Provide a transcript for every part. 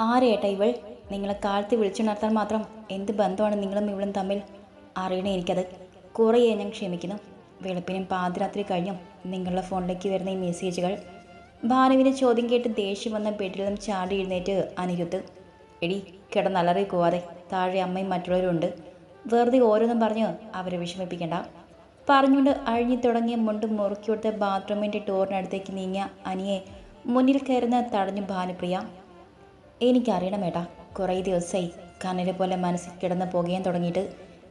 ആരേട്ടാ ഇവൾ? നിങ്ങളെ കാലത്ത് വിളിച്ചുണർത്താൻ മാത്രം എന്ത് ബന്ധമാണ് നിങ്ങളും ഇവളും തമ്മിൽ? അറിയണേ എനിക്കത്. കുറേ ഞാൻ ക്ഷമിക്കുന്നു. വെളുപ്പിനും പാതിരാത്രി കഴിഞ്ഞും നിങ്ങളുടെ ഫോണിലേക്ക് വരുന്ന ഈ മെസ്സേജുകൾ ഭാനുവിന്റെ ചോദ്യം കേട്ട് ദേഷ്യം വന്ന ബെഡിൽ നിന്നും ചാടി എഴുന്നേറ്റ് അനിരുദ്ധ്. എടി കിടന്നലറി പോവാതെ താഴെ അമ്മയും മറ്റുള്ളവരുണ്ട് വെറുതെ ഓരോന്നും പറഞ്ഞ് അവരെ വിഷമിപ്പിക്കണ്ട. പറഞ്ഞുകൊണ്ട് അഴിഞ്ഞു തുടങ്ങിയ മുണ്ട് മുറുക്കി കൊടുത്ത ബാത്റൂമിന്റെ ഡോറിനടുത്തേക്ക് നീങ്ങിയ അനിയെ മുന്നിൽ കയറുന്ന തടഞ്ഞു ഭാനുപ്രിയ. എനിക്കറിയണം ഏട്ടാ. കുറേ ദിവസമായി കണ്ണിലെ പോലെ മനസ്സിൽ കിടന്ന് പുകയാൻ തുടങ്ങിയിട്ട്.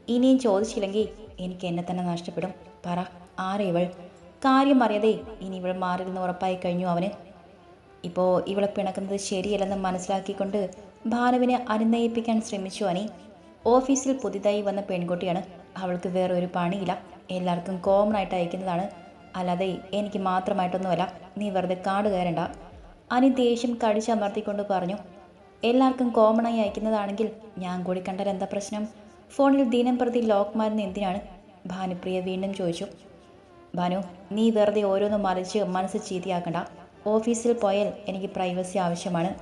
ഇനിയും ചോദിച്ചില്ലെങ്കിൽ എനിക്ക് എന്നെ തന്നെ നഷ്ടപ്പെടും. പറ ആരാ ഇവൾ? കാര്യം അറിയാതെ ഇനി ഇവൾ മാറില്ലെന്ന് ഉറപ്പായി കഴിഞ്ഞു അവന്. ഇപ്പോൾ ഇവളെ പിണക്കുന്നത് ശരിയല്ലെന്ന് മനസ്സിലാക്കിക്കൊണ്ട് ഭാനുവിനെ അനുനയിപ്പിക്കാൻ ശ്രമിച്ചു അനി. ഓഫീസിൽ പുതിയതായി വന്ന പെൺകുട്ടിയാണ്. അവൾക്ക് വേറെ ഒരു പണിയില്ല. എല്ലാവർക്കും കോമൺ ആയിട്ട് അയക്കുന്നതാണ്. അല്ലാതെ എനിക്ക് മാത്രമായിട്ടൊന്നുമല്ല. നീ വെറുതെ കാട് കയറണ്ട അനി ദേഷ്യം കടിച്ചമർത്തിക്കൊണ്ട് പറഞ്ഞു. എല്ലാവർക്കും കോമണായി അയക്കുന്നതാണെങ്കിൽ ഞാൻ കൂടി കണ്ടാൽ എന്താ പ്രശ്നം? ഫോണിൽ ദിനം പ്രതി ലോക്ക് മാറുന്ന എന്തിനാണ്? ഭാനുപ്രിയ വീണ്ടും ചോദിച്ചു. ഭാനു നീ വെറുതെ ഓരോന്നും മറിച്ച് മനസ്സ് ചീത്തയാക്കണ്ട. ഓഫീസിൽ പോയാൽ എനിക്ക് പ്രൈവസി ആവശ്യമാണ്.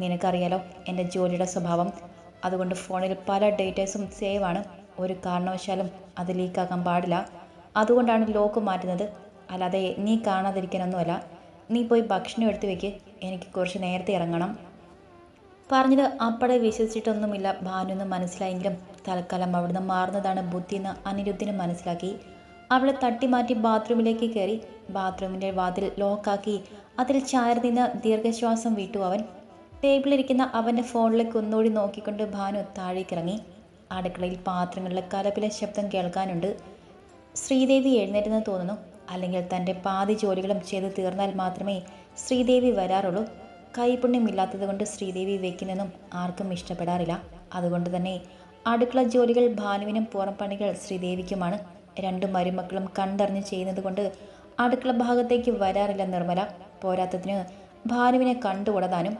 നിനക്കറിയാലോ എന്റെ ജോലിയുടെ സ്വഭാവം. അതുകൊണ്ട് ഫോണിൽ പല ഡേറ്റേഴ്സും സേവ് ആണ്. ഒരു കാരണവശാലും അത് ലീക്കാക്കാൻ പാടില്ല. അതുകൊണ്ടാണ് ലോക്ക് മാറ്റുന്നത്. അല്ലാതെ നീ കാണാതിരിക്കാനൊന്നുമല്ല. നീ പോയി ഭക്ഷണം എടുത്തു വെക്ക്. എനിക്ക് കുറച്ച് നേരത്തെ ഇറങ്ങണം. പറഞ്ഞത് അപ്പടെ വിശ്വസിച്ചിട്ടൊന്നുമില്ല. ഭാനുന്ന് മനസ്സിലായെങ്കിലും തൽക്കാലം അവിടുന്ന് മാറുന്നതാണ് ബുദ്ധിയെന്ന് അനിരുദ്ധിന് മനസ്സിലാക്കി. അവളെ തട്ടിമാറ്റി ബാത്റൂമിലേക്ക് കയറി ബാത്റൂമിന്റെ വാതിൽ ലോക്കാക്കി. അതിൽ ചാരി നിന്ന് ദീർഘശ്വാസം വിട്ടു അവൻ. ടേബിളിലിരിക്കുന്ന അവന്റെ ഫോണിലേക്ക് ഒന്നുകൂടി നോക്കിക്കൊണ്ട് ഭാനു താഴേക്കിറങ്ങി. അടുക്കളയിൽ പാത്രങ്ങളിലെ കലപിലെ ശബ്ദം കേൾക്കാനുണ്ട്. ശ്രീദേവി എഴുന്നേറ്റെന്ന് തോന്നുന്നു. അല്ലെങ്കിൽ തന്റെ പാതി ജോലികളും ചെയ്ത് തീർന്നാൽ മാത്രമേ ശ്രീദേവി വരാറുള്ളൂ. കൈപുണ്യമില്ലാത്തത് കൊണ്ട് ശ്രീദേവി വയ്ക്കുന്നതും ആർക്കും ഇഷ്ടപ്പെടാറില്ല. അതുകൊണ്ട് തന്നെ അടുക്കള ജോലികൾ ഭാനുവിനും പുറം പണികൾ ശ്രീദേവിക്കുമാണ്. രണ്ടു മരുമക്കളും കണ്ടറിഞ്ഞ് ചെയ്യുന്നത് കൊണ്ട് അടുക്കള ഭാഗത്തേക്ക് വരാറില്ല നിർമ്മല. പോരാത്തതിന് ഭാനുവിനെ കണ്ടുകൂടതാനും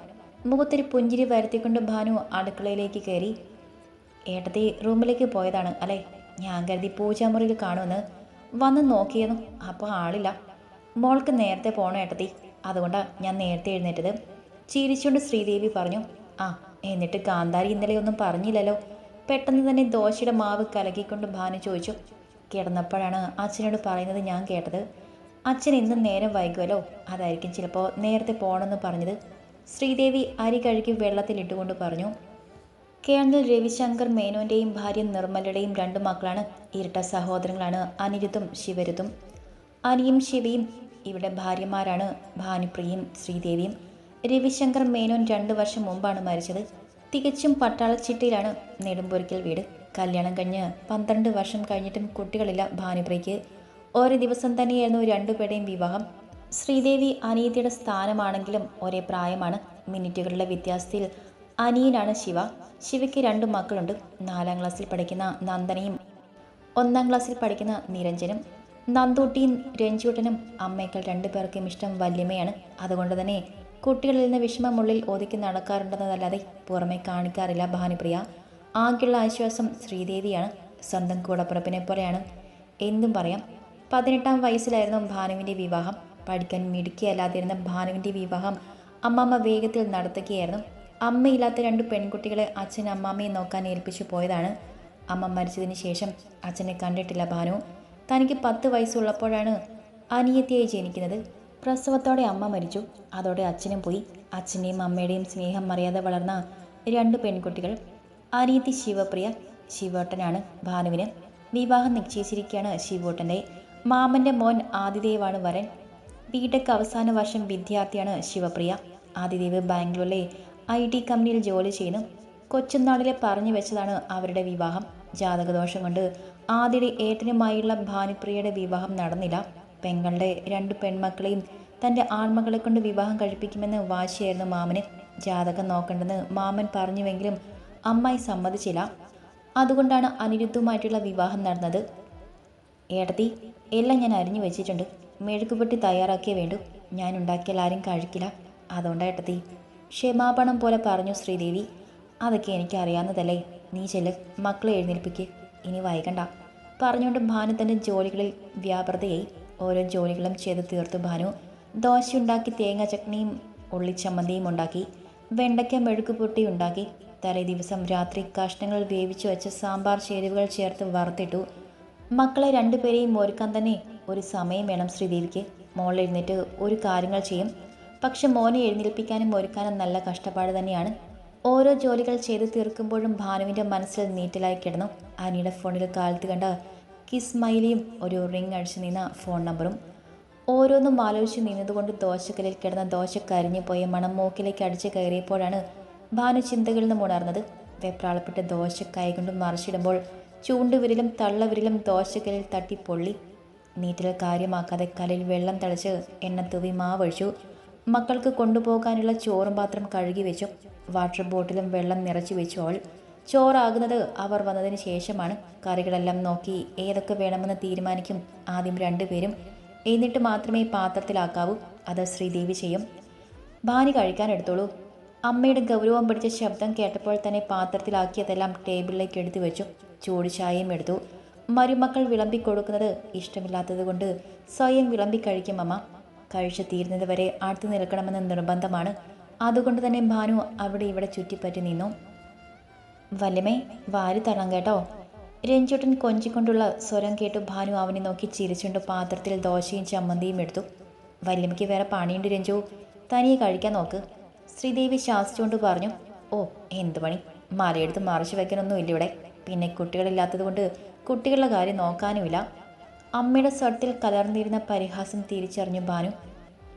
മുഖത്തൊരു പുഞ്ചിരി വരുത്തിക്കൊണ്ട് ഭാനു അടുക്കളയിലേക്ക് കയറി ഏട്ടത്തി റൂമിലേക്ക് പോയതാണ് അല്ലേ? ഞാൻ കരുതി പൂജാമുറിയിൽ കാണുമെന്ന് വന്ന് നോക്കിയെന്നു അപ്പോൾ ആളില്ല. മോൾക്ക് നേരത്തെ പോകണം ഏട്ടത്തി. അതുകൊണ്ടാണ് ഞാൻ നേരത്തെ എഴുന്നേറ്റത്. ചിരിച്ചുകൊണ്ട് ശ്രീദേവി പറഞ്ഞു ആ എന്നിട്ട് കാന്താരി ഇന്നലെ ഒന്നും പറഞ്ഞില്ലല്ലോ. പെട്ടെന്ന് തന്നെ ദോശയുടെ മാവ് കലക്കിക്കൊണ്ട് ഭാനു ചോദിച്ചു കിടന്നപ്പോഴാണ് അച്ഛനോട് പറയുന്നത് ഞാൻ കേട്ടത്? അച്ഛൻ ഇന്നും നേരം വൈകുമല്ലോ അതായിരിക്കും ചിലപ്പോൾ നേരത്തെ പോകണമെന്ന് പറഞ്ഞത്. ശ്രീദേവി അരി കഴുകി വെള്ളത്തിലിട്ടുകൊണ്ട് പറഞ്ഞു കേണൽ രവിശങ്കർ മേനോന്റെയും ഭാര്യ നിർമ്മലയുടെയും രണ്ട് മക്കളാണ്. ഇരട്ട സഹോദരങ്ങളാണ് അനിരുദ്ധും ശിവരുതും അനിയും ശിവയും ഇവിടെ ഭാര്യമാരാണ് ഭാനുപ്രിയയും ശ്രീദേവിയും. രവിശങ്കർ മേനോൻ രണ്ടു വർഷം മുമ്പാണ് മരിച്ചത്. തികച്ചും പട്ടാളച്ചിട്ടിയിലാണ് നെടുമ്പൊരിക്കൽ വീട്. കല്യാണം കഴിഞ്ഞ് പന്ത്രണ്ട് വർഷം കഴിഞ്ഞിട്ടും കുട്ടികളില്ല ഭാനുപ്രയ്ക്ക് ഒരേ ദിവസം തന്നെയായിരുന്നു രണ്ടുപേരുടെയും വിവാഹം. ശ്രീദേവി അനിയത്തിയുടെ സ്ഥാനമാണെങ്കിലും ഒരേ പ്രായമാണ്. മിനിറ്റുകളുടെ വ്യത്യാസത്തിൽ അനിയനാണ് ശിവ. ശിവയ്ക്ക് രണ്ട് മക്കളുണ്ട്. നാലാം ക്ലാസ്സിൽ പഠിക്കുന്ന നന്ദനയും ഒന്നാം ക്ലാസ്സിൽ പഠിക്കുന്ന നിരഞ്ജനും. നന്ദൂട്ടിയും രഞ്ജൂട്ടനും അമ്മയേക്കാൾ രണ്ടു പേർക്കും ഇഷ്ടം വല്യമ്മയാണ്. അതുകൊണ്ട് തന്നെ കുട്ടികളിൽ നിന്ന് വിഷമമുള്ളിൽ ഒതുക്കി നടക്കാറുണ്ടെന്നതല്ലാതെ പുറമെ കാണിക്കാറില്ല ഭാനുപ്രിയ. ആകെയുള്ള ആശ്വാസം ശ്രീദേവിയാണ്. സ്വന്തം കൂടപ്പുറപ്പിനെ പോലെയാണ്. എന്തും പറയാം. പതിനെട്ടാം വയസ്സിലായിരുന്നു ഭാനുവിന്റെ വിവാഹം. പഠിക്കാൻ മിടുക്കിയല്ലാതിരുന്ന ഭാനുവിന്റെ വിവാഹം അമ്മമ്മ വേഗത്തിൽ നടത്തുകയായിരുന്നു. അമ്മയില്ലാത്ത രണ്ട് പെൺകുട്ടികളെ അച്ഛൻ അമ്മാമ്മയെ നോക്കാൻ ഏൽപ്പിച്ചു പോയതാണ്. അമ്മ മരിച്ചതിന് ശേഷം അച്ഛനെ കണ്ടിട്ടില്ല ഭാനു. തനിക്ക് പത്ത് വയസ്സുള്ളപ്പോഴാണ് അനിയത്തിയായി ജനിക്കുന്നത്. പ്രസവത്തോടെ അമ്മ മരിച്ചു. അതോടെ അച്ഛനും പോയി. അച്ഛന്റെയും അമ്മയുടെയും സ്നേഹം അറിയാതെ വളർന്ന രണ്ട് പെൺകുട്ടികൾ. അനിയത്തി ശിവപ്രിയ ശിവോട്ടനാണ് ഭാനുവിന്. വിവാഹം നിശ്ചയിച്ചിരിക്കുകയാണ് ശിവോട്ടന്റെ മാമന്റെ മോൻ ആദിദേവാണ് വരൻ. ബിടെക് അവസാന വർഷം വിദ്യാർത്ഥിയാണ് ശിവപ്രിയ. ആദിദേവ് ബാംഗ്ലൂരിലെ ഐ ടി കമ്പനിയിൽ ജോലി ചെയ്യുന്നു. കൊച്ചുനാളിലെ പറഞ്ഞു വെച്ചതാണ് അവരുടെ വിവാഹം. ജാതകദോഷം കൊണ്ട് ആദ്യയുടെ ഏട്ടനുമായുള്ള ഭാനുപ്രിയയുടെ വിവാഹം നടന്നില്ല. പെങ്ങളുടെ രണ്ട് പെൺമക്കളെയും തന്റെ ആൺമകളെ കൊണ്ട് വിവാഹം കഴിപ്പിക്കുമെന്ന് വാശിയായിരുന്നു മാമന്. ജാതകം നോക്കണ്ടെന്ന് മാമൻ പറഞ്ഞുവെങ്കിലും അമ്മായി സമ്മതിച്ചില്ല. അതുകൊണ്ടാണ് അനിരുദ്ധവുമായിട്ടുള്ള വിവാഹം നടന്നത്. ഏടത്തി എല്ലാം ഞാൻ അരിഞ്ഞു വെച്ചിട്ടുണ്ട്. മെഴുക്കുപൊട്ടി തയ്യാറാക്കിയേ വേണ്ടു. ഞാൻ ഉണ്ടാക്കിയാൽ ആരും കഴിക്കില്ല. അതുകൊണ്ടാണ് ഏട്ടത്തി ക്ഷമാപണം പോലെ പറഞ്ഞു ശ്രീദേവി. അതൊക്കെ എനിക്ക് അറിയാവുന്നതല്ലേ. നീ ചെല്ല് മക്കളെ എഴുന്നേൽപ്പിക്ക്. ഇനി വൈകണ്ട. പറഞ്ഞുകൊണ്ട് ഭാനു തന്റെ ജോലികളിൽ വ്യാപൃതയായി. ഓരോ ജോലികളും ചെയ്ത് തീർത്തു ഭാനു. ദോശ ഉണ്ടാക്കി തേങ്ങ ചട്നിയും ഉള്ളിച്ചമ്മന്തിയും ഉണ്ടാക്കി വെണ്ടയ്ക്ക മെഴുക്ക് പൊട്ടി ഉണ്ടാക്കി തലേ ദിവസം രാത്രി കഷ്ണങ്ങൾ വേവിച്ചു വെച്ച സാമ്പാർ ചേരുവകൾ ചേർത്ത് വറുത്തിട്ടു. മക്കളെ രണ്ടുപേരെയും ഒരുക്കാൻ തന്നെ ഒരു സമയം വേണം ശ്രീദേവിക്ക്. മോൾ എഴുന്നേറ്റ് ഒരു കാര്യങ്ങൾ ചെയ്യും. പക്ഷെ മോനെ എഴുന്നേൽപ്പിക്കാനും ഒരുക്കാനും നല്ല കഷ്ടപ്പാട് തന്നെയാണ്. ഓരോ ജോലികൾ ചെയ്ത് തീർക്കുമ്പോഴും ഭാനുവിന്റെ മനസ്സിൽ നീറ്റലായി കിടന്നു. അനിയുടെ ഫോണിൽ കാലത്ത് കണ്ട കിസ് മൈലിയും ഒരു റിംഗ് അടിച്ചു നിന്ന ഫോൺ നമ്പറും ഓരോന്നും ആലോചിച്ച് നിന്നതുകൊണ്ട് ദോശക്കലിൽ കിടന്ന ദോശ കരിഞ്ഞു പോയ മണം മൂക്കിലേക്ക് അടിച്ചു കയറിയപ്പോഴാണ് ഭാനു ചിന്തകളിൽ നിന്നും ഉണർന്നത്. വെപ്രാളപ്പെട്ട് ദോശ കൈകൊണ്ട് മറിച്ചിടുമ്പോൾ ചൂണ്ടുവിരലും തള്ളവിരലും ദോശക്കലിൽ തട്ടി പൊള്ളി. നീറ്റൽ കാര്യമാക്കാതെ കലയിൽ വെള്ളം തളിച്ച് എണ്ണ തൂവി മാവഴിച്ചു. മക്കൾക്ക് കൊണ്ടുപോകാനുള്ള ചോറും പാത്രം കഴുകി വെച്ചു. വാട്ടർ ബോട്ടിലും വെള്ളം നിറച്ചു വെച്ചു അവൾ. ചോറാകുന്നത് അവർ വന്നതിന് ശേഷമാണ് കറികളെല്ലാം നോക്കി ഏതൊക്കെ വേണമെന്ന് തീരുമാനിക്കും. ആദ്യം രണ്ടുപേരും എന്നിട്ട് മാത്രമേ പാത്രത്തിലാക്കാവൂ. അത് ശ്രീദേവി ചെയ്യും. ഭാനി കഴിക്കാൻ എടുത്തോളൂ. അമ്മയുടെ ഗൗരവം പിടിച്ച ശബ്ദം കേട്ടപ്പോൾ തന്നെ പാത്രത്തിലാക്കിയതെല്ലാം ടേബിളിലേക്ക് എടുത്തു വെച്ചു. ചൂട് ചായയും എടുത്തു. മരുമക്കൾ വിളമ്പി കൊടുക്കുന്നത് ഇഷ്ടമില്ലാത്തത് കൊണ്ട് സ്വയം വിളമ്പി കഴിക്കും അമ്മ. കഴിച്ചു തീരുന്നത് വരെ അടുത്തു നിൽക്കണമെന്ന് നിർബന്ധമാണ്. അതുകൊണ്ട് തന്നെ ഭാനു അവിടെ ഇവിടെ ചുറ്റിപ്പറ്റി നിന്നു. വല്യമേ വാരി തരണം കേട്ടോ. രഞ്ജുട്ടൻ കൊഞ്ചിക്കൊണ്ടുള്ള സ്വരം കേട്ട് ഭാനു അവനെ നോക്കി ചിരിച്ചുകൊണ്ട് പാത്രത്തിൽ ദോശയും ചമ്മന്തിയും എടുത്തു. വല്യമ്മയ്ക്ക് വേറെ പണിയുണ്ട് രഞ്ജു. തനിയെ കഴിക്കാൻ നോക്ക്. ശ്രീദേവി ശാസിച്ചുകൊണ്ട് പറഞ്ഞു ഓ എന്ത് പണി? മലയെടുത്ത് മറിച്ചു വെക്കാനൊന്നും ഇല്ല ഇവിടെ പിന്നെ കുട്ടികളില്ലാത്തത് കൊണ്ട് കുട്ടികളുടെ കാര്യം നോക്കാനുമില്ല. അമ്മയുടെ സ്വരത്തിൽ കലർന്നിരുന്ന പരിഹാസം തിരിച്ചറിഞ്ഞു ഭാനു.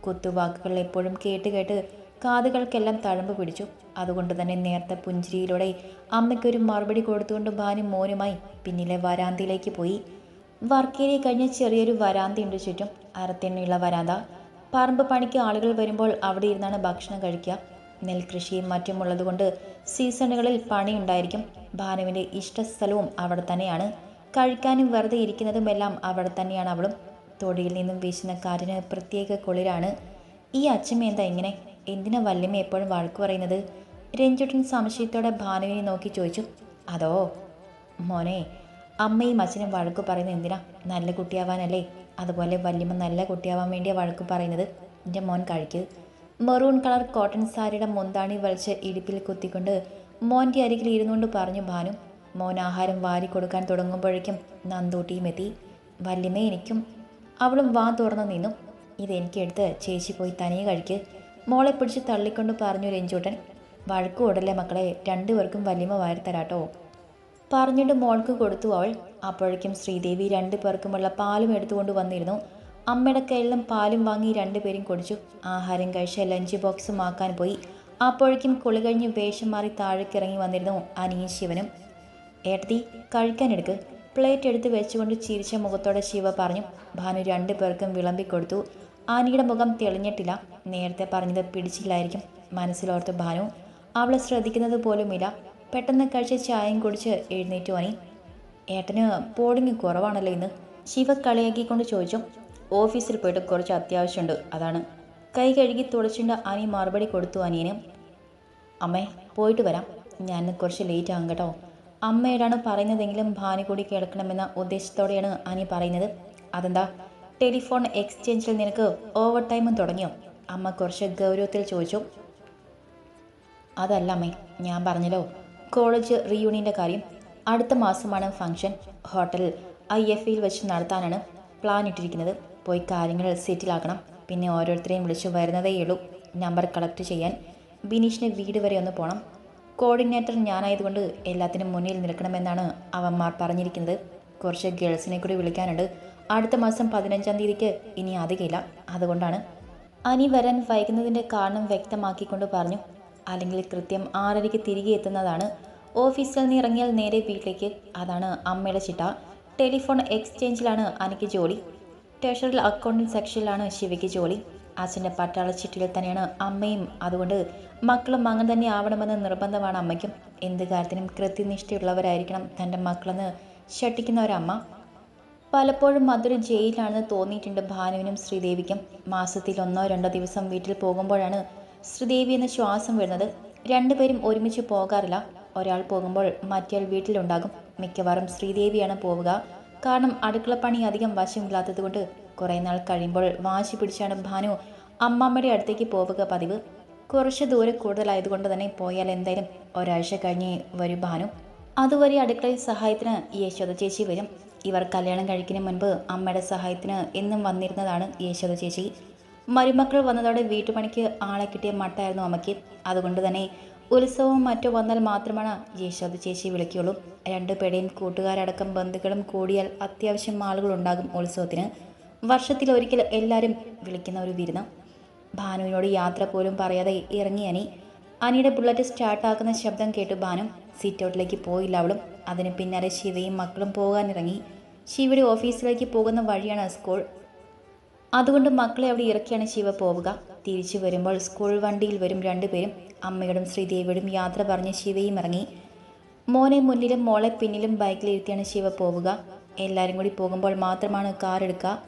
കുത്തുവാക്കുകൾ എപ്പോഴും കേട്ട് കേട്ട് കാതുകൾക്കെല്ലാം തഴമ്പ് പിടിച്ചു. അതുകൊണ്ട് തന്നെ നേർത്ത പുഞ്ചിരിയിലൂടെ അമ്മയ്ക്കൊരു മറുപടി കൊടുത്തുകൊണ്ട് ഭാനു മോനുമായി പിന്നിലെ വരാന്തയിലേക്ക് പോയി. വർക്കേരി കഴിഞ്ഞ ചെറിയൊരു വരാന്തയുണ്ട് ചുറ്റും. അരത്തെണ്ണയുള്ള വരാന്ത. പറമ്പ് പണിക്ക് ആളുകൾ വരുമ്പോൾ അവിടെ ഇരുന്നാണ് ഭക്ഷണം കഴിക്കുക. നെൽകൃഷിയും മറ്റും ഉള്ളതുകൊണ്ട് സീസണുകളിൽ പണിയുണ്ടായിരിക്കും ഭാനുവിന്റെ ഇഷ്ടസ്ഥലവും അവിടെ തന്നെയാണ്. കഴിക്കാനും വെറുതെ ഇരിക്കുന്നതുമെല്ലാം അവിടെ തന്നെയാണ് അവളും. തൊടിയിൽ നിന്നും വീശുന്ന കാറ്റിന് പ്രത്യേക കുളിരാണ്. ഈ അച്ഛമ്മ എന്താ ഇങ്ങനെ? എന്തിനാ വല്യമ്മ എപ്പോഴും വഴക്ക് പറയുന്നത്? രഞ്ജുട്ടൻ സംശയത്തോടെ ഭാനുവിനെ നോക്കി ചോദിച്ചു അതോ? മോനെ അമ്മയും അച്ഛനും വഴക്ക് പറയുന്നത് എന്തിനാ? നല്ല കുട്ടിയാവാനല്ലേ? അതുപോലെ വല്യമ്മ നല്ല കുട്ടിയാവാൻ വേണ്ടിയാ വഴക്ക് പറയുന്നത്. എന്റെ മോൻ കഴിക്ക്. മെറൂൺ കളർ കോട്ടൺ സാരിയുടെ മുന്താണി വലിച്ച് ഇടുപ്പിൽ കുത്തിക്കൊണ്ട് മോന്റെ അരികിൽ ഇരുന്നുകൊണ്ട് പറഞ്ഞു ഭാനു മോൻ ആഹാരം വാരി കൊടുക്കാൻ തുടങ്ങുമ്പോഴേക്കും നന്തൂട്ടിയും എത്തി. വല്യമ്മ എനിക്കും. അവളും വാ തുറന്നു നിന്നു. ഇതെനിക്കെടുത്ത് ചേച്ചി പോയി തനിയെ കഴിക്ക്. മോളെ പിടിച്ച് തള്ളിക്കൊണ്ട് പറഞ്ഞു രഞ്ജൂട്ടൻ വഴക്കു ഓടല്ലേ മക്കളെ രണ്ടുപേർക്കും വയറ് വാരിത്തരാട്ടോ പറഞ്ഞിട്ട് മോൾക്ക് കൊടുത്തു അവൾ. അപ്പോഴേക്കും ശ്രീദേവി രണ്ടു പേർക്കുമുള്ള പാലും എടുത്തുകൊണ്ട് വന്നിരുന്നു. അമ്മയുടെ കയ്യിലും പാലും വാങ്ങി രണ്ടുപേരും കുടിച്ചു. ആഹാരം കഴിച്ച് ലഞ്ച് ബോക്സും ആക്കാൻ പോയി. അപ്പോഴേക്കും കുളി കഴിഞ്ഞ് വേഷം മാറി താഴേക്കിറങ്ങി വന്നിരുന്നു അനിയും ശിവനും. ഏട്ടത്തി കഴിക്കാനെടുക്ക് പ്ലേറ്റ് എടുത്ത് വെച്ചുകൊണ്ട് ചിരിച്ച മുഖത്തോടെ ശിവ പറഞ്ഞു. ഭാനു രണ്ടു പേർക്കും വിളമ്പിക്കൊടുത്തു ആനിയുടെ മുഖം തെളിഞ്ഞിട്ടില്ല. നേരത്തെ പറഞ്ഞത് പിടിച്ചില്ലായിരിക്കും മനസ്സിലോർത്ത് ഭാനു അവളെ ശ്രദ്ധിക്കുന്നത് പോലുമില്ല. പെട്ടെന്ന് കഴിച്ച ചായയും കുടിച്ച് എഴുന്നേറ്റു അനി. ഏട്ടന് പോളിങ് കുറവാണല്ലോ ഇന്ന്. ശിവ കളിയാക്കിക്കൊണ്ട് ചോദിച്ചു. ഓഫീസിൽ പോയിട്ട് കുറച്ച് അത്യാവശ്യമുണ്ട് അതാണ്. കൈ കഴുകി തുടച്ചുകൊണ്ട് അനി മറുപടി കൊടുത്തു അനിയന്. അമ്മേ പോയിട്ട് വരാം. ഞാൻ കുറച്ച് ലേറ്റ് ആകും കേട്ടോ. അമ്മയോടാണ് പറയുന്നതെങ്കിലും ഭാനി കൂടി കേൾക്കണമെന്ന ഉദ്ദേശത്തോടെയാണ് അനി പറയുന്നത്. അതെന്താ? ടെലിഫോൺ എക്സ്ചേഞ്ചിൽ നിനക്ക് ഓവർ ടൈമും തുടങ്ങിയോ? അമ്മ കുറച്ച് ഗൗരവത്തിൽ ചോദിച്ചു. അതല്ല അമ്മേ ഞാൻ പറഞ്ഞല്ലോ. കോളേജ് റീയൂണിയന്റെ കാര്യം. അടുത്ത മാസമാണ് ഫംഗ്ഷൻ ഹോട്ടൽ ഐ എഫ് ഇയിൽ വെച്ച് നടത്താനാണ് പ്ലാൻ ഇട്ടിരിക്കുന്നത്. പോയി കാര്യങ്ങൾ സെറ്റിലാക്കണം പിന്നെ ഓരോരുത്തരെയും വിളിച്ചു വരുന്നതേയുള്ളൂ നമ്പർ കളക്ട് ചെയ്യാൻ. ബിനീഷിന് വീട് വരെ ഒന്ന് പോകണം കോർഡിനേറ്റർ ഞാനായതുകൊണ്ട് എല്ലാത്തിനും മുന്നിൽ നിൽക്കണമെന്നാണ് അവന്മാർ പറഞ്ഞിരിക്കുന്നത്. കുറച്ച് ഗേൾസിനെ കൂടി വിളിക്കാനുണ്ട്. അടുത്ത മാസം പതിനഞ്ചാം തീയതിക്ക് ഇനി അധികമില്ല അതുകൊണ്ടാണ് അനി വരാൻ വൈകുന്നതിന്റെ കാരണം വ്യക്തമാക്കിക്കൊണ്ട് പറഞ്ഞു. അല്ലെങ്കിൽ കൃത്യം ആറരയ്ക്ക് തിരികെ എത്തുന്നതാണ്. ഓഫീസിൽ നിന്ന് ഇറങ്ങിയാൽ നേരെ വീട്ടിലേക്ക്. അതാണ് അമ്മയുടെ ചിട്ട. ടെലിഫോൺ എക്സ്ചേഞ്ചിലാണ് അനിക്ക് ജോലി. ട്രഷറിൽ അക്കൗണ്ടിംഗ് സെക്ഷനിലാണ് ശിവയ്ക്ക് ജോലി. അച്ഛന്റെ പട്ടാള ചിട്ടിയിൽ തന്നെയാണ് അമ്മയും. അതുകൊണ്ട് മക്കളും അങ്ങനെ തന്നെ ആവണമെന്ന് നിർബന്ധമാണ് അമ്മയ്ക്കും. എന്ത് കാര്യത്തിനും കൃത്യനിഷ്ഠയുള്ളവരായിരിക്കണം തന്റെ മക്കളെന്ന് ശട്ടിക്കുന്ന ഒരമ്മ. പലപ്പോഴും അതൊരു ജയിലാണെന്ന് തോന്നിയിട്ടുണ്ട് ഭാനുവിനും ശ്രീദേവിക്കും. മാസത്തിൽ ഒന്നോ രണ്ടോ ദിവസം വീട്ടിൽ പോകുമ്പോഴാണ് ശ്രീദേവി എന്ന ശ്വാസം വരുന്നത്. രണ്ടുപേരും ഒരുമിച്ച് പോകാറില്ല. ഒരാൾ പോകുമ്പോൾ മറ്റേയാൾ വീട്ടിലുണ്ടാകും. മിക്കവാറും ശ്രീദേവിയാണ് പോവുക. കാരണം അടുക്കളപ്പണി അധികം വശമില്ലാത്തത് കൊണ്ട് കുറേ നാൾ കഴിയുമ്പോൾ വാശി പിടിച്ചാണ് ഭാനു അമ്മമ്മയുടെ അടുത്തേക്ക് പോവുക പതിവ്. കുറച്ച് ദൂരെ കൂടുതലായതുകൊണ്ട് തന്നെ പോയാൽ എന്തായാലും ഒരാഴ്ച കഴിഞ്ഞ് വരും ഭാനു. അതുവരെ അടുക്കളയിൽ സഹായത്തിന് യശോദ ചേച്ചി വരും. ഇവർ കല്യാണം കഴിക്കുന്ന മുൻപ് അമ്മയുടെ സഹായത്തിന് എന്നും വന്നിരുന്നതാണ് യേശോദ ചേച്ചി. മരുമക്കൾ വന്നതോടെ വീട്ടുപണിക്ക് ആളെ കിട്ടിയ മട്ടായിരുന്നു അമ്മയ്ക്ക്. അതുകൊണ്ട് തന്നെ ഉത്സവവും മറ്റോ വന്നാൽ മാത്രമാണ് യേശോദ ചേച്ചി വിളിക്കുള്ളൂ രണ്ടുപേരെയും കൂട്ടുകാരടക്കം ബന്ധുക്കളും കൂടിയാൽ അത്യാവശ്യം ആളുകളുണ്ടാകും ഉത്സവത്തിന്. വർഷത്തിൽ ഒരിക്കൽ എല്ലാവരും വിളിക്കുന്ന ഒരു വിരുന്ന്. ഭാനുവിനോട് യാത്ര പോലും പറയാതെ ഇറങ്ങി അനി. അനിയുടെ ബുള്ളറ്റ് സ്റ്റാർട്ടാക്കുന്ന ശബ്ദം കേട്ടു ഭാനു സീറ്റ് ഔട്ടിലേക്ക് പോയില്ല അവളും. അതിന് പിന്നാലെ ശിവയും മക്കളും പോകാനിറങ്ങി. ശിവയുടെ ഓഫീസിലേക്ക് പോകുന്ന വഴിയാണ് സ്കൂൾ. അതുകൊണ്ട് മക്കളെ അവിടെ ഇറക്കിയാണ് ശിവ പോവുക. തിരിച്ചു വരുമ്പോൾ സ്കൂൾ വണ്ടിയിൽ വരും രണ്ടുപേരും അമ്മയോടും ശ്രീദേവിയോടും യാത്ര പറഞ്ഞ് ശിവയും ഇറങ്ങി. മോനെ മുന്നിലും മോളെ പിന്നിലും ബൈക്കിലിരുത്തിയാണ് ശിവ പോവുക. എല്ലാവരും കൂടി പോകുമ്പോൾ മാത്രമാണ് കാർ എടുക്കുക.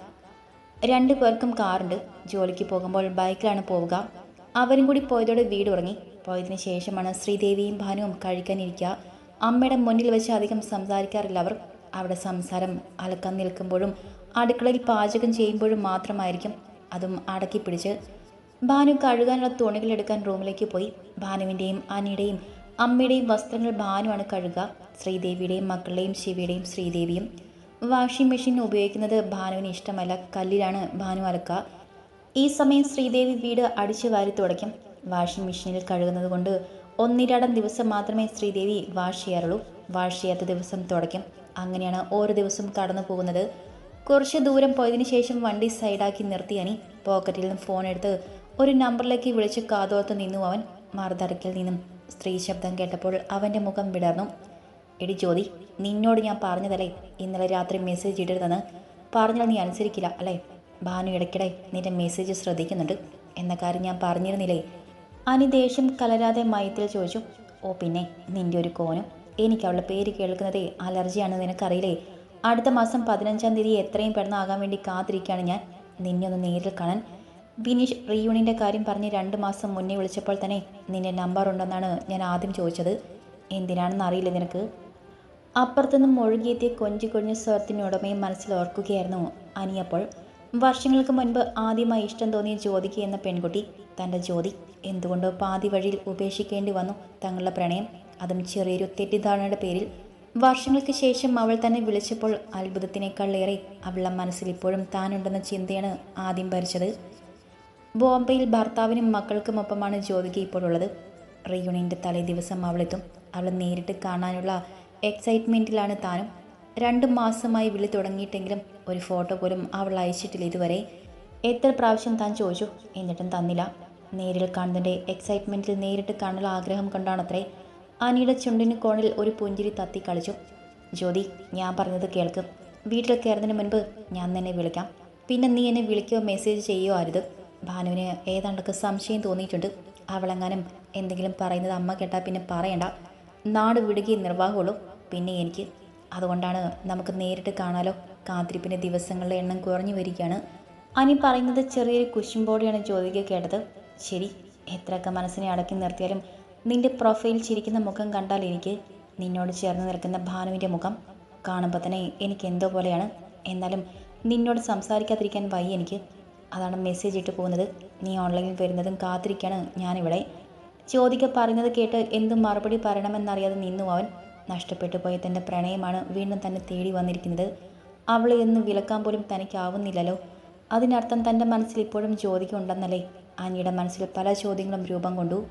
രണ്ടു പേർക്കും കാറുണ്ട് ജോലിക്ക് പോകുമ്പോൾ ബൈക്കിലാണ് പോവുക. അവരും കൂടി പോയതോടെ വീട് ഉറങ്ങി. പോയതിനു ശേഷമാണ് ശ്രീദേവിയും ഭാനുവും കഴിക്കാനിരിക്കുക. അമ്മയുടെ മുന്നിൽ വെച്ച് അധികം സംസാരിക്കാറില്ല അവർ. അവിടെ സംസാരം അലക്കാൻ നിൽക്കുമ്പോഴും അടുക്കളയിൽ പാചകം ചെയ്യുമ്പോഴും മാത്രമായിരിക്കും അതും അടക്കി പിടിച്ച്. ഭാനു കഴുകാനുള്ള തുണികൾ എടുക്കാൻ റൂമിലേക്ക് പോയി. ഭാനുവിന്റെയും അനിയുടെയും അമ്മയുടെയും വസ്ത്രങ്ങൾ ഭാനുവാണ് കഴുകുക. ശ്രീദേവിയുടെയും മക്കളുടെയും ശിവയുടെയും ശ്രീദേവിയും. വാഷിംഗ് മെഷീൻ ഉപയോഗിക്കുന്നത് ഭാനുവിന് ഇഷ്ടമല്ല. കല്ലിലാണ് ഭാനു അലക്കുക. ഈ സമയം ശ്രീദേവി വീട് അടിച്ചു വാരി തുടയ്ക്കും. വാഷിംഗ് മെഷീനിൽ കഴുകുന്നത് കൊണ്ട് ഒന്നിരടം ദിവസം മാത്രമേ ശ്രീദേവി വാഷ് ചെയ്യാറുള്ളൂ. വാഷ് ചെയ്യാത്ത ദിവസം തുടയ്ക്കും. അങ്ങനെയാണ് ഓരോ ദിവസം കടന്നു പോകുന്നത്. കുറച്ച് ദൂരം പോയതിനു ശേഷം വണ്ടി സൈഡാക്കി നിർത്തി അനി. പോക്കറ്റിൽ നിന്ന് ഫോൺ എടുത്ത് ഒരു നമ്പറിലേക്ക് വിളിച്ച് കാതോർത്ത് നിന്നു അവൻ. മറുതറക്കിൽ നിന്നും സ്ത്രീ ശബ്ദം കേട്ടപ്പോൾ അവന്റെ മുഖം വിടർന്നു. എടി ജ്യോതി നിന്നോട് ഞാൻ പറഞ്ഞതല്ലേ? ഇന്നലെ രാത്രി മെസ്സേജ് ഇടരുതെന്ന് പറഞ്ഞാൽ നീ അനുസരിക്കില്ല അല്ലേ? ഭാനു ഇടയ്ക്കിടെ നിന്റെ മെസ്സേജ് ശ്രദ്ധിക്കുന്നുണ്ട്. എന്ന കാര്യം ഞാൻ പറഞ്ഞിരുന്നില്ലേ? അനി ദേഷ്യം കലരാതെ മയത്തിൽ ചോദിച്ചു. ഓ പിന്നെ നിന്റെ ഒരു കോനും എനിക്ക് അവളുടെ പേര് കേൾക്കുന്നതേ അലർജിയാണ് നിനക്കറിയില്ലേ? അടുത്ത മാസം പതിനഞ്ചാം തീയതി എത്രയും പെട്ടെന്നാകാൻ വേണ്ടി കാത്തിരിക്കുകയാണ് ഞാൻ. നിന്നെ ഒന്ന് നേരിൽ കാണാൻ. ബിനീഷ് റീയൂണിന്റെ കാര്യം പറഞ്ഞ് രണ്ട് മാസം മുന്നേ വിളിച്ചപ്പോൾ തന്നെ നിന്റെ നമ്പർ ഉണ്ടെന്നാണ് ഞാൻ ആദ്യം ചോദിച്ചത്. എന്തിനാണെന്ന് അറിയില്ല നിനക്ക്? അപ്പുറത്തുനിന്നും ഒഴുകിയെത്തിയ കൊഞ്ചു കൊഞ്ഞു സ്വരത്തിനുടമയും മനസ്സിൽ ഓർക്കുകയായിരുന്നു അനിയപ്പോൾ വർഷങ്ങൾക്ക് മുൻപ് ആദ്യമായി ഇഷ്ടം തോന്നിയ ജ്യോതിക്ക് എന്ന പെൺകുട്ടി തന്റെ ജ്യോതി എന്തുകൊണ്ടോ പാതി വഴിയിൽ ഉപേക്ഷിക്കേണ്ടി വന്നു തങ്ങളുടെ പ്രണയം. അതും ചെറിയൊരു തെറ്റിദ്ധാരണയുടെ പേരിൽ വർഷങ്ങൾക്ക് ശേഷം അവൾ തന്നെ വിളിച്ചപ്പോൾ അത്ഭുതത്തിനേക്കാളേറെ അവളുടെ മനസ്സിൽ ഇപ്പോഴും താനുണ്ടെന്ന ചിന്തയാണ് ആദ്യം ഭരിച്ചത്. ബോംബെയിൽ ഭർത്താവിനും മക്കൾക്കുമൊപ്പമാണ് ജ്യോതിക്ക് ഇപ്പോഴുള്ളത് റിയൂണിയന്റെ തലേ ദിവസം അവളെത്തും. അവളെ നേരിട്ട് കാണാനുള്ള എക്സൈറ്റ്മെന്റിലാണ് താനും. രണ്ട് മാസമായി വിളി തുടങ്ങിയിട്ടെങ്കിലും ഒരു ഫോട്ടോ പോലും അവൾ അയച്ചിട്ടില്ല ഇതുവരെ. എത്ര പ്രാവശ്യം താൻ ചോദിച്ചു? എന്നിട്ടും തന്നില്ല. നേരിൽ കാണുന്നതിന്റെ എക്സൈറ്റ്മെന്റിൽ നേരിട്ട് കാണാനുള്ള ആഗ്രഹം കൊണ്ടാണത്രേ. അനിയുടെ ചുണ്ടിന് കോണിൽ ഒരു പുഞ്ചിരി തത്തി കളിച്ചു. ജ്യോതി ഞാൻ പറഞ്ഞത് കേൾക്ക്. വീട്ടിൽ കയറുന്നതിന് മുൻപ് ഞാൻ നിന്നെ വിളിക്കാം. പിന്നെ നീ എന്നെ വിളിക്കുകയോ മെസ്സേജ് ചെയ്യുകയോ അരുത് ഭാനുവിന് ഏതാണ്ടൊക്കെ സംശയം തോന്നിയിട്ടുണ്ട്. അവളെങ്ങാനും എന്തെങ്കിലും പറയുന്നത് അമ്മ കേട്ടാൽ പിന്നെ പറയണ്ട. നാട് വിടുകയും നിർവാഹമുള്ളൂ. പിന്നെ എനിക്ക്. അതുകൊണ്ടാണ് നമുക്ക് നേരിട്ട് കാണാലോ. കാത്തിരിപ്പിന്റെ ദിവസങ്ങളുടെ എണ്ണം കുറഞ്ഞു വരികയാണ്. അനി പറയുന്നത് ചെറിയൊരു കുശുമ്പോടെയാണ് ജ്യോതിക കേട്ടത്. ശരി എത്രയൊക്കെ മനസ്സിനെ അടക്കി നിർത്തിയാലും നിന്റെ പ്രൊഫൈൽ ചിരിക്കുന്ന മുഖം കണ്ടാൽ എനിക്ക് നിന്നോട് ചേർന്ന് നിൽക്കുന്ന ഭാനുവിന്റെ മുഖം കാണുമ്പോൾ തന്നെ എനിക്ക് എന്തോ പോലെയാണ്. എന്നാലും നിന്നോട് സംസാരിക്കാതിരിക്കാൻ വയ്യ എനിക്ക്. അതാണ് മെസ്സേജ് ഇട്ട് പോകുന്നത്. നീ ഓൺലൈനിൽ വരുന്നതും കാത്തിരിക്കുകയാണ് ഞാനിവിടെ. ചോദിക്ക പറയുന്നത് കേട്ട് എന്തും മറുപടി പറയണമെന്നറിയാതെ നിന്നു അവൻ. നഷ്ടപ്പെട്ടു പോയ തന്റെ പ്രണയമാണ് വീണ്ടും തന്നെ തേടി വന്നിരിക്കുന്നത്. അവളെ എന്ന് വിലക്കാൻ പോലും തനിക്കാവുന്നില്ലല്ലോ. അതിനർത്ഥം തന്റെ മനസ്സിൽ ഇപ്പോഴും ജ്യോതിക്കുണ്ടെന്നല്ലേ അനിയുടെ മനസ്സിൽ പല ചോദ്യങ്ങളും രൂപം കൊണ്ടു.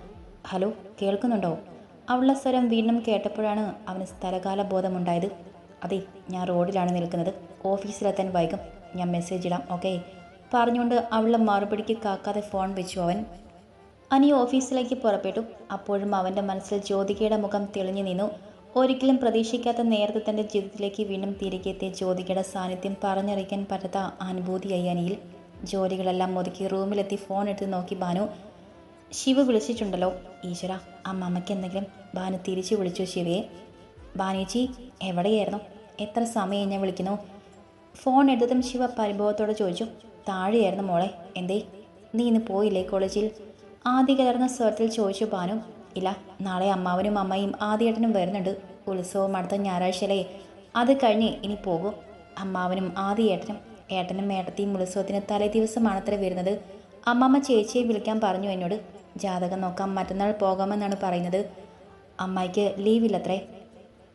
ഹലോ കേൾക്കുന്നുണ്ടോ? അവളുടെ സ്വരം വീണ്ടും കേട്ടപ്പോഴാണ് അവന് സ്ഥലകാല ബോധമുണ്ടായത്. അതെ ഞാൻ റോഡിലാണ് നിൽക്കുന്നത്. ഓഫീസിലെത്താൻ വൈകും. ഞാൻ മെസ്സേജ് ഇടാം ഓക്കെ പറഞ്ഞുകൊണ്ട് അവളുടെ മറുപടിക്ക് കാക്കാതെ ഫോൺ വെച്ചു അവൻ. അനി ഓഫീസിലേക്ക് പുറപ്പെട്ടു. അപ്പോഴും അവന്റെ മനസ്സിൽ ജ്യോതികയുടെ മുഖം തെളിഞ്ഞു നിന്നു. ഒരിക്കലും പ്രതീക്ഷിക്കാത്ത നേരത്തെ തന്റെ ജീവിതത്തിലേക്ക് വീണ്ടും തിരികെ എത്തിയ ജ്യോതികയുടെ സാന്നിധ്യം പറഞ്ഞറിയിക്കാൻ പറ്റാത്ത അനുഭൂതിയായി അനിയിൽ ജോലികളെല്ലാം ഒതുക്കി റൂമിലെത്തി ഫോൺ എടുത്ത് നോക്കി ബാനു. ശിവ വിളിച്ചിട്ടുണ്ടല്ലോ. ഈശ്വര അമ്മമ്മയ്ക്ക് എന്തെങ്കിലും ബാനു തിരിച്ചു വിളിച്ചു ശിവയെ ബാനേച്ചി എവിടെയായിരുന്നു? എത്ര സമയം ഞാൻ വിളിക്കുന്നു? ഫോൺ എടുത്തതും ശിവ പരിഭവത്തോടെ ചോദിച്ചു. താഴെയായിരുന്നു മോളെ എന്തേ? നീ ഇന്ന് പോയില്ലേ കോളേജിൽ? ആദ്യ കലർന്ന സ്വരത്തിൽ ചോദിച്ചു ബാനു ഇല്ല നാളെ അമ്മാവനും അമ്മയും ആദ്യേട്ടനും വരുന്നുണ്ട്. ഉത്സവം അടുത്ത ഞായറാഴ്ചയിലേ അത് കഴിഞ്ഞ് ഇനി പോകും. അമ്മാവനും ആദ്യേട്ടനും ഏട്ടനും ഏട്ടത്തിയും ഉത്സവത്തിന് തലേ ദിവസമാണത്ര വരുന്നത്. അമ്മമ്മ ചേച്ചിയെ വിളിക്കാൻ പറഞ്ഞു എന്നോട്. ജാതകം നോക്കാം മറ്റന്നാൾ പോകാമെന്നാണ് പറയുന്നത്. അമ്മായിക്ക് ലീവില്ലത്രേ.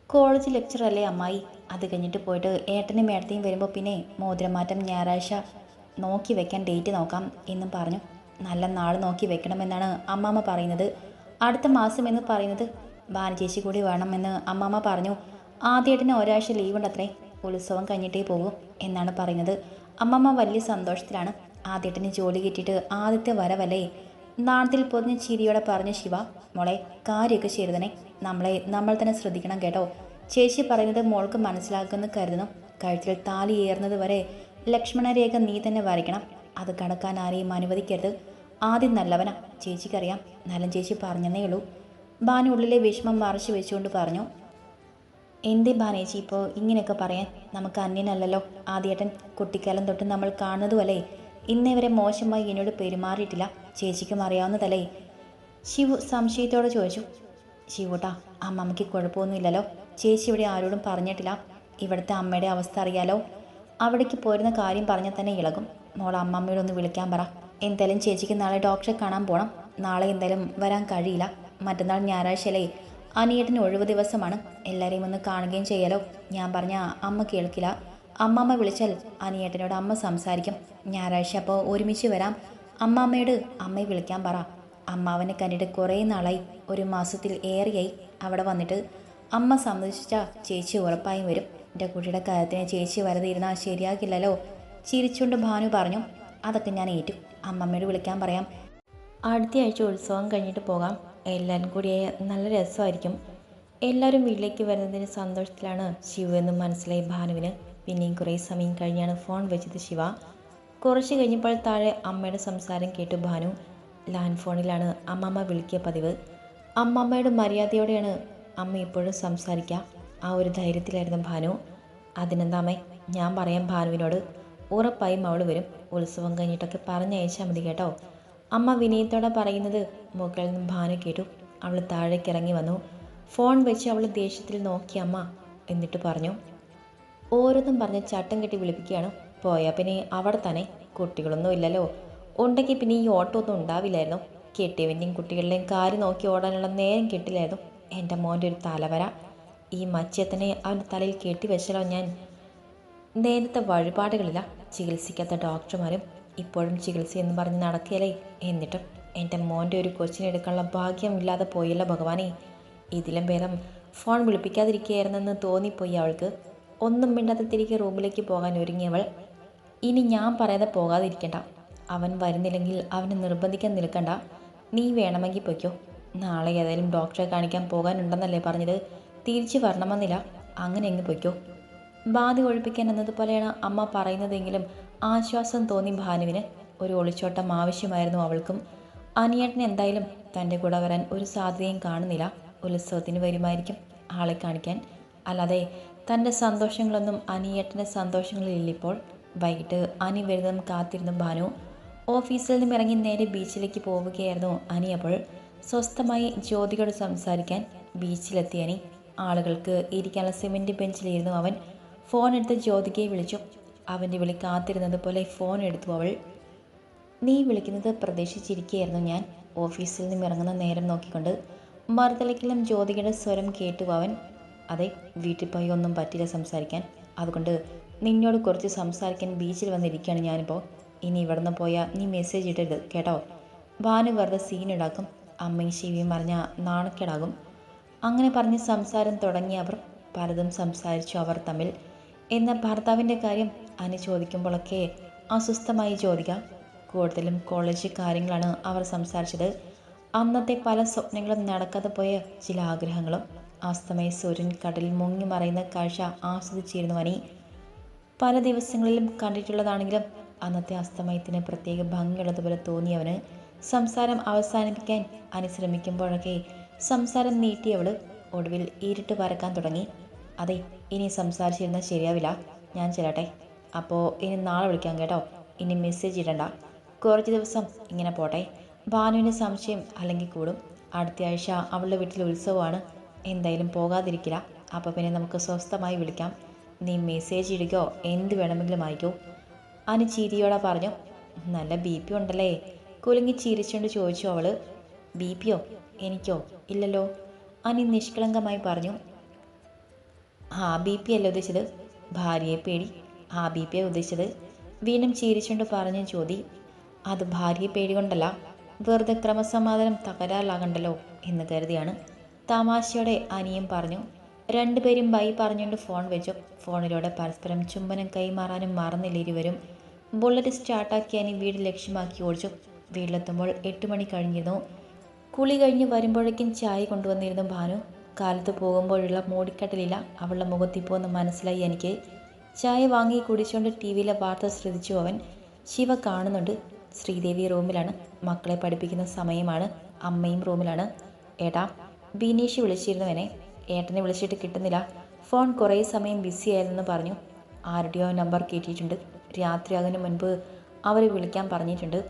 കോളേജ് ലെക്ചറല്ലേ അമ്മായി. അത് കഴിഞ്ഞിട്ട് പോയിട്ട് ഏട്ടനും മേടത്തെയും വരുമ്പോൾ പിന്നെ മോതിരമാറ്റം ഞായറാഴ്ച നോക്കി വെക്കാൻ ഡേറ്റ് നോക്കാം എന്നും പറഞ്ഞു. നല്ല നാൾ നോക്കി വെക്കണമെന്നാണ് അമ്മാമ്മ പറയുന്നത്. അടുത്ത മാസം എന്ന് പറയുന്നത് ഭാനുചേച്ചി കൂടി വേണമെന്ന് അമ്മാമ്മ പറഞ്ഞു. ആദ്യേട്ടന് ഒരാഴ്ച ലീവ് ഉണ്ടത്രേ ഉത്സവം കഴിഞ്ഞിട്ടേ പോകും എന്നാണ് പറയുന്നത്. അമ്മമ്മ വലിയ സന്തോഷത്തിലാണ്. ആദ്യേട്ടന് ജോലി കിട്ടിയിട്ട് ആദ്യത്തെ വരവല്ലേ? നാണത്തിൽ പൊതിഞ്ഞ് ചിരിയോടെ പറഞ്ഞ ശിവ മോളെ കാര്യമൊക്കെ ചെയ്തനെ നമ്മളെ നമ്മൾ തന്നെ ശ്രദ്ധിക്കണം കേട്ടോ. ചേച്ചി പറയുന്നത് മോൾക്ക് മനസ്സിലാക്കുമെന്ന് കരുതുന്നു. കഴുത്തിൽ താലി ഏറുന്നത് വരെ ലക്ഷ്മണരേഖ നീ തന്നെ വരയ്ക്കണം. അത് കടക്കാൻ ആരെയും അനുവദിക്കരുത്. ആദ്യം നല്ലവനാ. ചേച്ചിക്കറിയാം. നല്ല ചേച്ചി പറഞ്ഞെന്നേ ഉള്ളൂ. ബാനു ഉള്ളിലെ വിഷമം മറച്ചു വെച്ചുകൊണ്ട് പറഞ്ഞു എന്തേ ബാനേച്ചി ഇപ്പോൾ ഇങ്ങനെയൊക്കെ പറയാൻ? നമുക്ക് അന്യനല്ലല്ലോ. ആദ്യേട്ടൻ കുട്ടിക്കാലം തൊട്ട് നമ്മൾ കാണുന്നതുമല്ലേ ഇന്നേ വരെ മോശമായി എന്നോട് പെരുമാറിയിട്ടില്ല. ചേച്ചിക്കും അറിയാവുന്നതല്ലേ? ശിവു സംശയത്തോടെ ചോദിച്ചു. ശിവുട്ടാ അമ്മമ്മയ്ക്ക് കുഴപ്പമൊന്നുമില്ലല്ലോ. ചേച്ചി ഇവിടെ ആരോടും പറഞ്ഞിട്ടില്ല. ഇവിടുത്തെ അമ്മയുടെ അവസ്ഥ അറിയാലോ. അവിടേക്ക് പോരുന്ന കാര്യം പറഞ്ഞാൽ തന്നെ ഇളകും. മോൾ അമ്മമ്മയോട് ഒന്ന് വിളിക്കാൻ പറ. എന്തായാലും ചേച്ചിക്ക് നാളെ ഡോക്ടറെ കാണാൻ പോകണം നാളെ എന്തായാലും വരാൻ കഴിയില്ല. മറ്റന്നാൾ ഞായറാഴ്ചയിലേ അനിയേട്ടന് ഒഴിവ് ദിവസമാണ്. എല്ലാവരെയും ഒന്ന് കാണുകയും ചെയ്യാലോ. ഞാൻ പറഞ്ഞ അമ്മ കേൾക്കില്ല. അമ്മമ്മ വിളിച്ചാൽ അനിയേട്ടനോട് അമ്മ സംസാരിക്കും. ഞായറാഴ്ച അപ്പോൾ ഒരുമിച്ച് വരാം. അമ്മാമ്മയോട് അമ്മയെ വിളിക്കാൻ പറ. അമ്മാവനെ കണ്ടിട്ട് കുറേ നാളായി. ഒരു മാസത്തിൽ ഏറെയായി അവിടെ വന്നിട്ട്. അമ്മ സമ്മതിച്ച ചേച്ചി ഉറപ്പായും വരും. എന്റെ കുട്ടിയുടെ കാര്യത്തിന് ചേച്ചി വരതിരുന്നാൽ ശരിയാകില്ലല്ലോ ചിരിച്ചുകൊണ്ട് ഭാനു പറഞ്ഞു. അതൊക്കെ ഞാൻ ഏറ്റു. അമ്മമ്മയോട് വിളിക്കാൻ പറയാം. അടുത്ത ആഴ്ച ഉത്സവം കഴിഞ്ഞിട്ട് പോകാം. എല്ലാവരും കൂടി നല്ല രസമായിരിക്കും. എല്ലാവരും വീട്ടിലേക്ക് വരുന്നതിന് സന്തോഷത്തിലാണ് ശിവ എന്ന് മനസ്സിലായി ഭാനുവിന്. പിന്നെയും കുറേ സമയം കഴിഞ്ഞാണ് ഫോൺ വെച്ചത് ശിവ. കുറച്ച് കഴിഞ്ഞപ്പോൾ താഴെ അമ്മയുടെ സംസാരം കേട്ട് ഭാനു ലാൻഡ് ഫോണിലാണ് അമ്മമ്മ വിളിക്കിയ പതിവ്. അമ്മമ്മയുടെ മര്യാദയോടെയാണ് അമ്മ ഇപ്പോഴും സംസാരിക്കുക ആ ഒരു ധൈര്യത്തിലായിരുന്നു ഭാനു. അതിനെന്താമേ ഞാൻ പറയാം ഭാനുവിനോട്. ഉറപ്പായും അവൾ വരും. ഉത്സവം കഴിഞ്ഞിട്ടൊക്കെ പറഞ്ഞയച്ചാൽ മതി കേട്ടോ. അമ്മ വിനയത്തോടെ പറയുന്നത് മുകളിൽ നിന്നും ഭാനു കേട്ടു. അവൾ താഴേക്ക് ഇറങ്ങി വന്നു. ഫോൺ വെച്ച് അവൾ ദേഷ്യത്തിൽ നോക്കി അമ്മ എന്നിട്ട് പറഞ്ഞു. ഓരോന്നും പറഞ്ഞ് ചട്ടം കെട്ടി വിളിപ്പിക്കുകയാണ് പോയാൽ പിന്നെ അവിടെ തന്നെ കുട്ടികളൊന്നും ഇല്ലല്ലോ. ഉണ്ടെങ്കിൽ പിന്നെ ഈ ഓട്ടോ ഒന്നും ഉണ്ടാവില്ലായിരുന്നു. കെട്ടിയവന്റെയും കുട്ടികളുടെയും കാര്യം നോക്കി ഓടാനുള്ള നേരം കിട്ടില്ലായിരുന്നു. എന്റെ മോന്റെ ഒരു തലവര. ഈ മച്ചത്തിനെ അവന്റെ തലയിൽ കെട്ടി വെച്ചാലോ ഞാൻ? നേരത്തെ വഴിപാടുകളില്ല. ചികിത്സിക്കാത്ത ഡോക്ടർമാരും ഇപ്പോഴും ചികിത്സയെന്ന് പറഞ്ഞ് നടക്കുകയല്ലേ? എന്നിട്ടും എന്റെ മോന്റെ ഒരു കൊച്ചിനെടുക്കാനുള്ള ഭാഗ്യമില്ലാതെ പോയല്ലോ ഭഗവാനെ. ഇതിലും ഭേദം ഫോൺ വിളിപ്പിക്കാതിരിക്കുകയായിരുന്നെന്ന് തോന്നിപ്പോയി അവൾക്ക്. ഒന്നും മിണ്ടാതെ തിരികെ റൂമിലേക്ക് പോകാൻ ഒരുങ്ങിയവൾ ഇനി ഞാൻ പറയാതെ പോകാതിരിക്കണ്ട. അവൻ വരുന്നില്ലെങ്കിൽ അവനെ നിർബന്ധിക്കാൻ നിൽക്കണ്ട. നീ വേണമെങ്കിൽ പൊയ്ക്കോ. നാളെ ഏതായാലും ഡോക്ടറെ കാണിക്കാൻ പോകാനുണ്ടെന്നല്ലേ പറഞ്ഞത്. തിരിച്ചു വരണമെന്നില്ല. അങ്ങനെ എങ്ങ് പൊയ്ക്കോ. ബാധ ഒഴിപ്പിക്കാൻ എന്നതുപോലെയാണ് അമ്മ പറയുന്നതെങ്കിലും ആശ്വാസം തോന്നി ഭാനുവിന്. ഒരു ഒളിച്ചോട്ടം ആവശ്യമായിരുന്നു അവൾക്കും. അനിയേട്ടൻ എന്തായാലും തന്റെ കൂടെ വരാൻ ഒരു സാധ്യതയും കാണുന്നില്ല. ഉത്സവത്തിന് വരുമായിരിക്കും ആളെ കാണിക്കാൻ. അല്ലാതെ തന്റെ സന്തോഷങ്ങളൊന്നും അനിയേട്ടന്റെ സന്തോഷങ്ങളില്ലിപ്പോൾ വൈകിട്ട് അനി വരുന്നതും കാത്തിരുന്നു ഭാനു ഓഫീസിൽ നിന്നും ഇറങ്ങി നേരെ ബീച്ചിലേക്ക് പോവുകയായിരുന്നു അനി അപ്പോൾ. സ്വസ്ഥമായി ജ്യോതിയോട് സംസാരിക്കാൻ ബീച്ചിലെത്തിയ അനി. ആളുകൾക്ക് ഇരിക്കാനുള്ള സിമെന്റ് ബെഞ്ചിലിരുന്നു അവൻ. ഫോൺ എടുത്ത് ജ്യോതികയെ വിളിച്ചു. അവന്റെ വിളി കാത്തിരുന്നത് പോലെ ഫോൺ എടുത്തു അവൾ. നീ വിളിക്കുന്നത് പ്രതീക്ഷിച്ചിരിക്കുകയായിരുന്നു ഞാൻ. ഓഫീസിൽ നിന്നും ഇറങ്ങുന്ന നേരം നോക്കിക്കൊണ്ട് മറുതലക്കിലും ജ്യോതികയുടെ സ്വരം കേട്ടു അവൻ. അതെ വീട്ടിൽ പോയി ഒന്നും പറ്റില്ല സംസാരിക്കാൻ. അതുകൊണ്ട് നിന്നോട് കുറച്ച് സംസാരിക്കാൻ ബീച്ചിൽ വന്നിരിക്കുകയാണ് ഞാനിപ്പോൾ. ഇനി ഇവിടുന്ന് പോയാൽ നീ മെസ്സേജ് ഇടരുത് കേട്ടോ? ഭാനു വെറുതെ സീനുണ്ടാക്കും അമ്മയും ശിവിയും പറഞ്ഞ നാണക്കേടാകും. അങ്ങനെ പറഞ്ഞ് സംസാരം തുടങ്ങി അവർ പലതും സംസാരിച്ചു അവർ തമ്മിൽ. എന്ന ഭർത്താവിന്റെ കാര്യം അനു ചോദിക്കുമ്പോഴൊക്കെ അസ്വസ്ഥമായി ചോദിക്കുക കൂടുതലും കോളേജ് കാര്യങ്ങളാണ് അവർ സംസാരിച്ചത്. അന്നത്തെ പല സ്വപ്നങ്ങളും നടക്കാതെ പോയ ചില ആഗ്രഹങ്ങളും. അസ്തമയ സൂര്യൻ കടലിൽ മുങ്ങി മറയുന്ന കാഴ്ച ആസ്വദിച്ചിരുന്നു അനി പല ദിവസങ്ങളിലും കണ്ടിട്ടുള്ളതാണെങ്കിലും അന്നത്തെ അസ്തമയത്തിന് പ്രത്യേക ഭംഗിയുള്ളതുപോലെ തോന്നിയവന് സംസാരം അവസാനിപ്പിക്കാൻ അനുശ്രമിക്കുമ്പോഴൊക്കെ സംസാരം നീട്ടിയവൾ ഒടുവിൽ ഇരുട്ട് പരക്കാൻ തുടങ്ങി. അതെ ഇനി സംസാരിച്ചിരുന്നാൽ ശരിയാവില്ല. ഞാൻ ചെല്ലട്ടെ. അപ്പോൾ ഇനി നാളെ വിളിക്കാം കേട്ടോ. ഇനി മെസ്സേജ് ഇടണ്ട. കുറച്ച് ദിവസം ഇങ്ങനെ പോട്ടെ. ഭാനുവിന് സംശയം അല്ലെങ്കിൽ കൂടും. അടുത്ത ആഴ്ച അവളുടെ വീട്ടിൽ ഉത്സവമാണ്. എന്തായാലും പോകാതിരിക്കില്ല. അപ്പോൾ പിന്നെ നമുക്ക് സ്വസ്ഥമായി വിളിക്കാം. നീ മെസ്സേജ് ഇടുകയോ എന്ത് വേണമെങ്കിലും അയക്കോ. അനു ചിരിയോടെ പറഞ്ഞു നല്ല ബി പി ഉണ്ടല്ലേ? കുലുങ്ങി ചിരിച്ചുകൊണ്ട് ചോദിച്ചു അവൾ ബി പിയോ എനിക്കോ? ഇല്ലല്ലോ. അനി നിഷ്കളങ്കമായി പറഞ്ഞു ആ ബി പി അല്ല ഉദ്ദേശിച്ചത്? ഭാര്യയെ പേടി ആ ബി പിയെ ഉദ്ദേശിച്ചത്. വീണ്ടും ചിരിച്ചുകൊണ്ട് പറഞ്ഞു ചോദി അത് ഭാര്യയെ പേടി കൊണ്ടല്ല വെറുതെ ക്രമസമാധാനം തകരാറിലാകണ്ടല്ലോ എന്ന് കരുതിയാണ് തമാശയോടെ അനിയും പറഞ്ഞു. രണ്ടുപേരും ബൈ പറഞ്ഞുകൊണ്ട് ഫോൺ വെച്ചു. ഫോണിലൂടെ പരസ്പരം ചുംബനം കൈമാറാനും മറന്നില്ല ഇരുവരും. ബുള്ളറ്റ് സ്റ്റാർട്ടാക്കി അനി വീട് ലക്ഷ്യമാക്കി ഓടിച്ചു. വീട്ടിലെത്തുമ്പോൾ എട്ട് മണി കഴിഞ്ഞിരുന്നു. കുളി കഴിഞ്ഞ് വരുമ്പോഴേക്കും ചായ കൊണ്ടുവന്നിരുന്നു ഭാനു. കാലത്ത് പോകുമ്പോഴുള്ള മൂടിക്കട്ടലില്ല. അവളുടെ മുഖത്തിപ്പോൾ ഒന്ന് മനസ്സിലായി എനിക്ക്. ചായ വാങ്ങി കുടിച്ചുകൊണ്ട് ടി വിയിലെ വാർത്ത ശ്രദ്ധിച്ചു അവൻ. ശിവ കാണുന്നുണ്ട്. ശ്രീദേവി റൂമിലാണ്. മക്കളെ പഠിപ്പിക്കുന്ന സമയമാണ്. അമ്മയും റൂമിലാണ്. ഏട്ടാ ബിനീഷ് വിളിച്ചിരുന്നുവനെ ഏട്ടനെ വിളിച്ചിട്ട് കിട്ടുന്നില്ല. ഫോൺ കുറേ സമയം ബിസി ആയിരുന്നെന്ന് പറഞ്ഞു. ആരുടെയോ നമ്പർ കയറ്റിയിട്ടുണ്ട് രാത്രിയാകുന്നതിന് മുൻപ് അവരെ വിളിക്കാൻ പറഞ്ഞിട്ടുണ്ട്.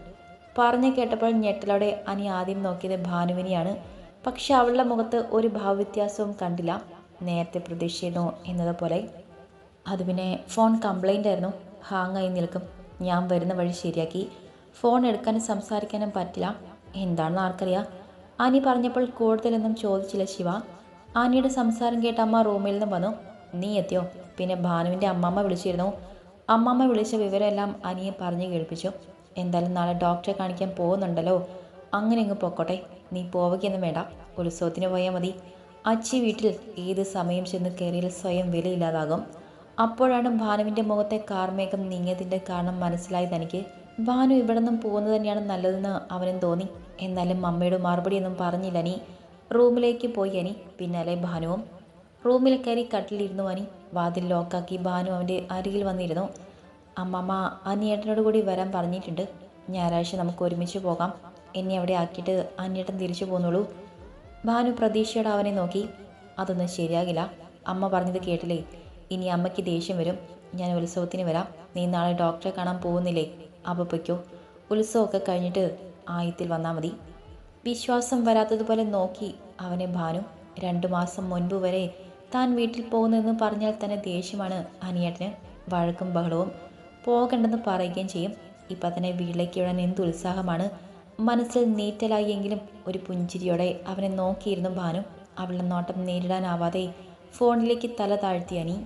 പറഞ്ഞു കേട്ടപ്പോൾ ഞെട്ടലോടെ അനി ആദ്യം നോക്കിയത് ഭാനുവിനെയാണ്. പക്ഷെ അവളുടെ മുഖത്ത് ഒരു ഭാവവ്യത്യാസവും കണ്ടില്ല. നേരത്തെ പ്രതീക്ഷിച്ചിരുന്നു എന്നതുപോലെ. അത് പിന്നെ ഫോൺ കംപ്ലൈന്റ് ആയിരുന്നു. ഹാങ് ആയി നിൽക്കും. ഞാൻ വരുന്ന വഴി ശരിയാക്കി. ഫോൺ എടുക്കാനും സംസാരിക്കാനും പറ്റില്ല. എന്താണെന്ന് ആർക്കറിയാം. അനി പറഞ്ഞപ്പോൾ കൂടുതലൊന്നും ചോദിച്ചില്ല ശിവ. ആനിയുടെ സംസാരം കേട്ട് അമ്മ റൂമിൽ നിന്നും വന്നു. നീ എത്തിയോ? പിന്നെ ഭാനുവിന്റെ അമ്മമ്മ വിളിച്ചിരുന്നു. അമ്മമ്മ വിളിച്ച വിവരമെല്ലാം അനിയെ പറഞ്ഞു കേൾപ്പിച്ചു. എന്തായാലും നാളെ ഡോക്ടറെ കാണിക്കാൻ പോകുന്നുണ്ടല്ലോ. അങ്ങനെ അങ്ങ് പൊക്കോട്ടെ. നീ പോവുകയൊന്നും വേണ്ട. ഉത്സവത്തിന് പോയാൽ മതി. അച്ചി വീട്ടിൽ ഏത് സമയം ചെന്ന് കയറിയാൽ സ്വയം വിലയില്ലാതാകും. അപ്പോഴാണ് ഭാനുവിന്റെ മുഖത്തെ കാർമേഘം നീങ്ങിയതിന്റെ കാരണം മനസ്സിലായി തനിക്ക് ഭാനു ഇവിടെ നിന്നും പോകുന്നത് തന്നെയാണ് നല്ലതെന്ന് അവനും തോന്നി. എന്നാലും അമ്മയുടെ മറുപടിയൊന്നും പറഞ്ഞില്ല നീ റൂമിലേക്ക് പോയി അനി. പിന്നാലെ ഭാനുവും. റൂമിൽ കയറി കട്ടിലിരുന്നു അനി. വാതിൽ ലോക്കാക്കി ഭാനു അവന്റെ അരികിൽ വന്നിരുന്നു. അമ്മമ്മ അനിയേട്ടനോട് കൂടി വരാൻ പറഞ്ഞിട്ടുണ്ട്. ഞായറാഴ്ച നമുക്ക് ഒരുമിച്ച് പോകാം. എന്നെ അവിടെ ആക്കിയിട്ട് അനിയേട്ടൻ തിരിച്ചു പോന്നുള്ളൂ ഭാനു പ്രതീക്ഷയോടെ അവനെ നോക്കി. അതൊന്നും ശരിയാകില്ല. അമ്മ പറഞ്ഞത് കേട്ടില്ലേ? ഇനി അമ്മയ്ക്ക് ദേഷ്യം വരും. ഞാൻ ഉത്സവത്തിന് വരാം. നീ നാളെ ഡോക്ടറെ കാണാൻ പോകുന്നില്ലേ? അപ്പോൾ പൊയ്ക്കോ ഉത്സവമൊക്കെ കഴിഞ്ഞിട്ട് ആയത്തിൽ വന്നാൽ മതി. വിശ്വാസം വരാത്തതുപോലെ നോക്കി അവനെ ഭാനു രണ്ടു മാസം മുൻപ് വരെ താൻ വീട്ടിൽ പോകുന്നതെന്ന് പറഞ്ഞാൽ തന്നെ ദേഷ്യമാണ് അനിയേട്ടന്. വഴക്കും ബഹളവും പോകണ്ടെന്ന് പറയുകയും ചെയ്യും. ഇപ്പം തന്നെ വീട്ടിലേക്ക് വിടാൻ എന്ത് ഉത്സാഹമാണ്. മനസ്സിൽ നീറ്റലായെങ്കിലും ഒരു പുഞ്ചിരിയോടെ അവനെ നോക്കിയിരുന്നു ഭാനു. അവളുടെ നോട്ടം നേരിടാനാവാതെ ഫോണിലേക്ക് തല താഴ്ത്തി അനി.